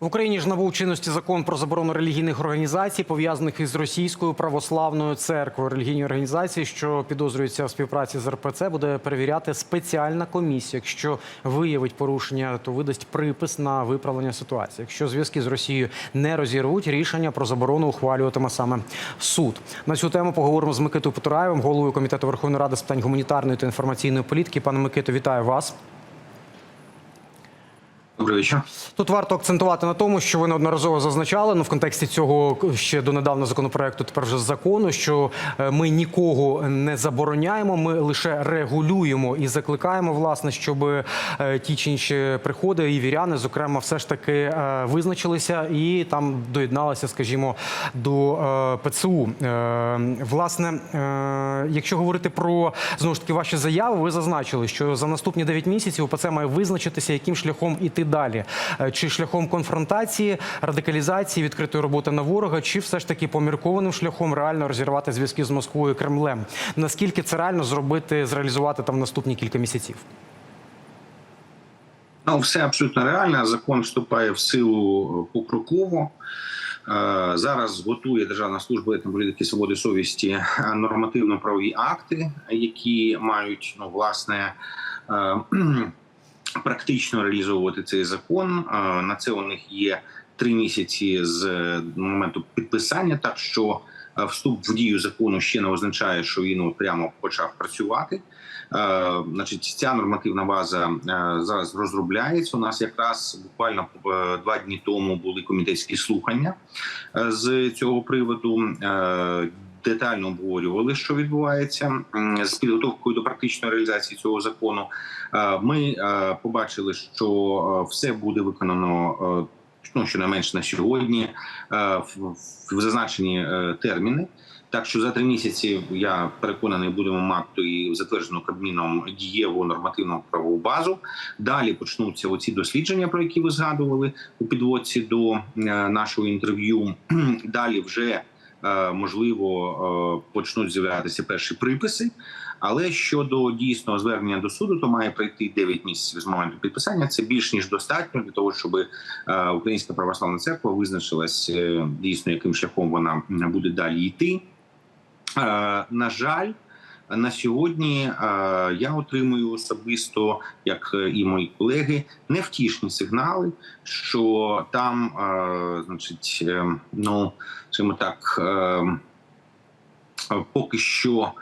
В Україні ж набув чинності закон про заборону релігійних організацій, пов'язаних із російською православною церквою. Релігійні організації, що підозрюються в співпраці з РПЦ, буде перевіряти спеціальна комісія. Якщо виявить порушення, то видасть припис на виправлення ситуації. Якщо зв'язки з Росією не розірвуть, рішення про заборону ухвалюватиме саме суд. На цю тему поговоримо з Микитою Потураєвим, головою комітету Верховної Ради з питань гуманітарної та інформаційної політики. Пане Микито, вітаю вас. Добрий вечір. Тут варто акцентувати на тому, що ви неодноразово зазначали ну в контексті цього ще донедавна законопроекту, тепер вже закону, що е, ми нікого не забороняємо, ми лише регулюємо і закликаємо, власне, щоб е, ті чи інші приходи і віряни, зокрема, все ж таки е, визначилися і там доєдналися, скажімо, до ПЦУ. Власне, якщо говорити про знову ж таки ваші заяви, ви зазначили, що за наступні 9 місяців УПЦ має визначитися, яким шляхом іти далі, Е, чи шляхом конфронтації, радикалізації, відкритої роботи на ворога, чи все ж таки поміркованим шляхом реально розірвати зв'язки з Москвою і Кремлем. Наскільки це реально зробити, зреалізувати там наступні кілька місяців? Ну, все абсолютно реально. Закон вступає в силу е, покроково. Е, Зараз готує Державна служба етнополітики свободи совісті нормативно-правові акти, які мають ну власне практично реалізовувати цей закон. На це у них є три місяці з е, моменту підписання, так що е, вступ в дію закону ще не означає, що він прямо почав працювати. Е, Значить, ця нормативна база зараз розробляється. У нас якраз буквально два дні тому були комітетські слухання з цього приводу. Детально обговорювали, що відбувається з підготовкою до практичної реалізації цього закону. Е, Ми е, побачили, що е, все буде виконано ну, щонайменше на сьогодні в зазначені терміни. Так що за три місяці я переконаний, будемо мати і затверджену кабміном дієву нормативну правову базу. Далі почнуться оці дослідження, про які ви згадували у підводці до нашого інтерв'ю. Далі вже можливо е, почнуть з'являтися перші приписи. Але щодо дійсного звернення до суду, то має пройти 9 місяців з моменту підписання. Це більш ніж достатньо для того, щоб е, Українська православна церква визначилась е, дійсно, яким шляхом вона буде далі йти. Е, На жаль, на сьогодні е, я отримую особисто, як е, і мої колеги, невтішні сигнали, що там, е, значить, ну скажімо так, поки що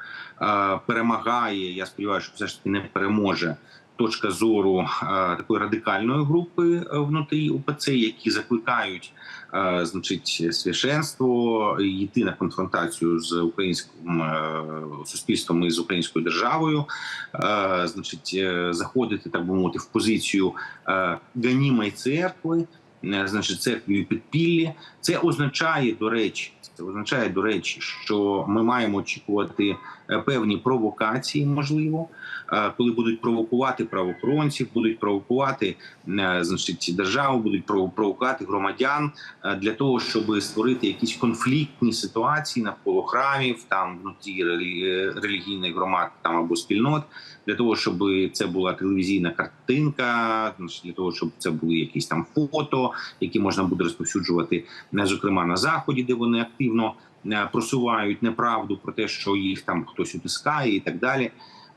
перемагає. Я сподіваюся, що все ж таки не переможе. Точка зору е, такої радикальної групи е, внутрі УПЦ, які закликають, е, значить, священство йти на конфронтацію з українським суспільством і з українською державою, значить, заходити так би мовити в позицію ганімої церкви, значить, церкві підпіллі. Це означає, до речі, це означає, до речі, що ми маємо очікувати певні провокації, можливо, е, коли будуть провокувати правоохоронців, будуть провокувати е, значить, державу, будуть пров- провокувати громадян е, для того, щоб створити якісь конфліктні ситуації навколо храмів, там внутрі релі- е, релігійних громад там або спільнот, для того, щоб це була телевізійна картинка, для того, щоб це були якісь там фото, які можна буде розповсюджувати, зокрема на заході, де вони активно е, просувають неправду про те, що їх там хтось утискає, і так далі.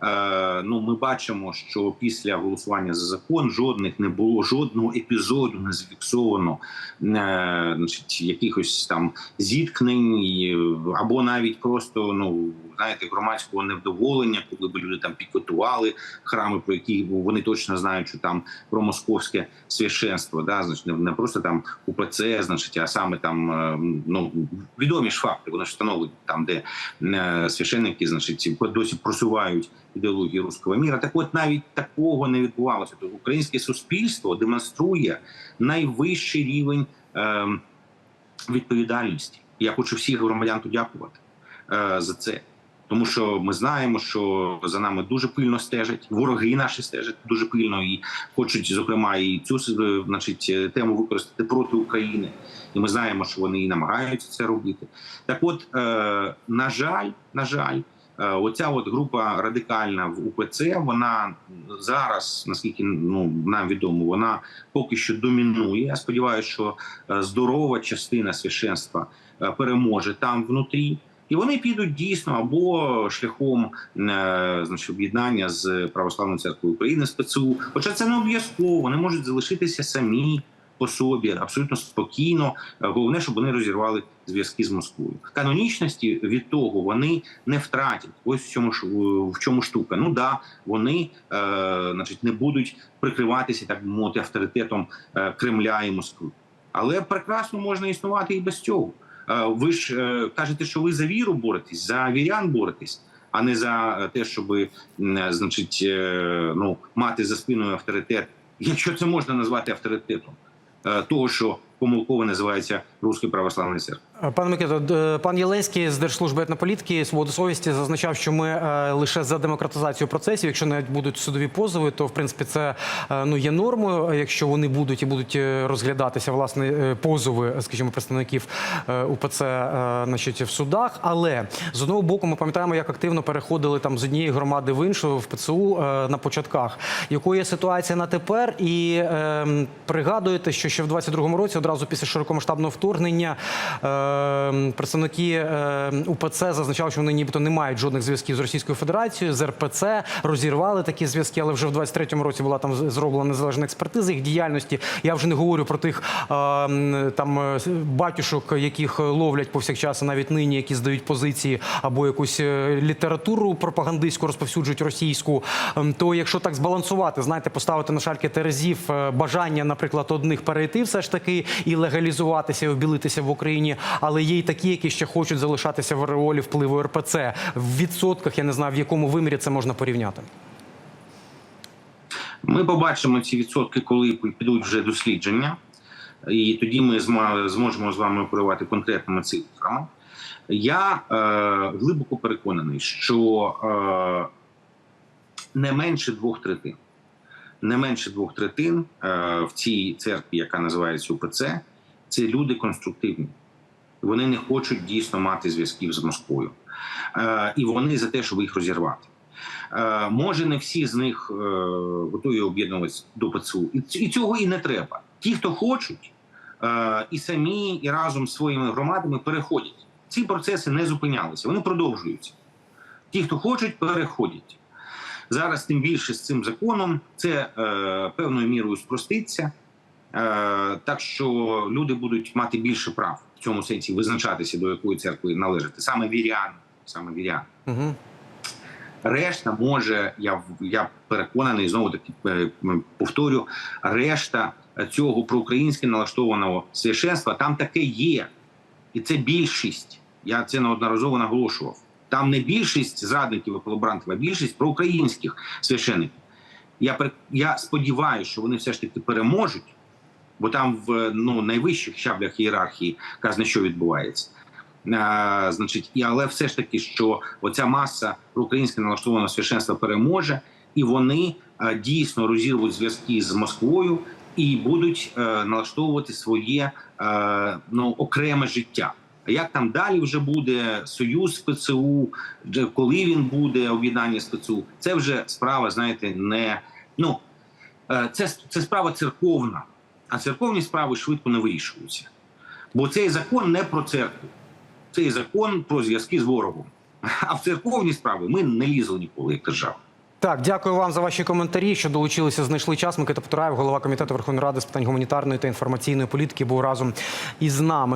Е, ну, ми бачимо, що після голосування за закон жодних не було жодного епізоду не зафіксовано е, значить, якихось там зіткнень або навіть просто ну знаєте громадського невдоволення, коли б люди там пікетували храми, про які вони точно знають, що там про московське священство, да, значить, не, просто там УПЦ, значить, а саме там е, ну відомі ж факти, вони ж встановлені там, де священники, значить, досі просувають ідеологію руського міра. Так от навіть такого не відбувалося. Тобто українське суспільство демонструє найвищий рівень е, відповідальності. Я хочу всіх громадян подякувати е, за це. Тому що ми знаємо, що за нами дуже пильно стежать, вороги наші стежать дуже пильно і хочуть, зокрема, і цю е, значить, тему використати проти України. І ми знаємо, що вони і намагаються це робити. Так, от, е, на жаль, на жаль, Оця от група радикальна в УПЦ, вона зараз, наскільки ну нам відомо, вона поки що домінує. Я сподіваюся, що е, здорова частина священства е, переможе там внутрі. І вони підуть дійсно або шляхом е, значить, об'єднання з православною церквою України з ПЦУ. Хоча це не обов'язково, вони можуть залишитися самі по собі абсолютно спокійно. Е, Головне, щоб вони розірвали зв'язки з Москвою. Канонічності від того вони не втратять. Ось в чому ж в чому штука. Ну да, вони е, значить не будуть прикриватися так би мовити авторитетом е, Кремля і Москви. Але прекрасно можна існувати і без цього. Е, Ви ж кажете, що ви за віру боретесь, за вірян боретесь, а не за те, щоб значить, ну, мати за спиною авторитет, якщо це можна назвати авторитетом, того, що помилково називається Руською православною церквою. Пане Микито, д- пан Єленський з Держслужби етнополітики свободи совісті зазначав, що ми е, лише за демократизацію процесів. Якщо навіть будуть судові позови, то в принципі це е, ну є нормою. Якщо вони будуть і будуть е, розглядатися власне е, позови, скажімо, представників е, УПЦ, е, значить, в судах. Але з одного боку, ми пам'ятаємо, як активно переходили там з однієї громади в іншу в ПЦУ е, на початках. Якою є ситуація на тепер? І е, пригадуєте, що ще в 22-му році, одразу після широкомасштабного вторгнення. Е, Представники е, УПЦ зазначали, що вони нібито не мають жодних зв'язків з Російською Федерацією, з РПЦ розірвали такі зв'язки, але вже в 23-му році була там зроблена незалежна експертиза їх діяльності. Я вже не говорю про тих е, там е, батюшок, яких ловлять повсякчас, навіть нині, які здають позиції або якусь е, літературу пропагандистську розповсюджують російську. Ем, То якщо так збалансувати, знаєте, поставити на шальки терезів е, бажання, наприклад, одних перейти все ж таки і легалізуватися, і в Україні, але є й такі, які ще хочуть залишатися в ареолі впливу РПЦ. В відсотках я не знаю, в якому вимірі це можна порівняти. Ми побачимо ці відсотки, коли підуть вже дослідження, і тоді ми зможемо з вами оперувати конкретними цифрами. Я е, глибоко переконаний, що е, не менше двох третин, не менше двох третин е, в цій церкві, яка називається УПЦ, це люди конструктивні. Вони не хочуть дійсно мати зв'язків з Москвою. Е, і вони за те, щоб їх розірвати. Е, може, не всі з них е, готові об'єднуватися до ПЦУ. І цього і не треба. Ті, хто хочуть, е, і самі, і разом з своїми громадами переходять. Ці процеси не зупинялися, вони продовжуються. Ті, хто хочуть, переходять. Зараз, тим більше з цим законом, це е, певною мірою спроститься. Е, так що люди будуть мати більше прав в цьому сенсі визначатися, до якої церкви належати. Саме віряни. Саме віряни. Угу. Решта може, я я переконаний, знову таки е, повторю, решта цього проукраїнськи налаштованого священства там таке є, і це більшість. Я це неодноразово наголошував. Там не більшість зрадників і колаборантів, а більшість проукраїнських священиків. Я я сподіваюся, що вони все ж таки переможуть, бо там в ну найвищих щаблях ієрархії казне, що відбувається. Е, значить, і але все ж таки, що оця маса проукраїнське налаштованого священства переможе, і вони е, дійсно розірвуть зв'язки з Москвою і будуть е, налаштовувати своє е, ну окреме життя. А як там далі вже буде союз ПЦУ, коли він буде об'єднання з ПЦУ, це вже справа, знаєте, не ну е, це, це справа церковна, а церковні справи швидко не вирішуються. Бо цей закон не про церкву цей закон про зв'язки з ворогом. А в церковні справи ми не лізли ніколи як держава. Так, дякую вам за ваші коментарі. Що долучилися, знайшли час. Микита Потураєв, голова комітету Верховної Ради з питань гуманітарної та інформаційної політики, був разом із нами.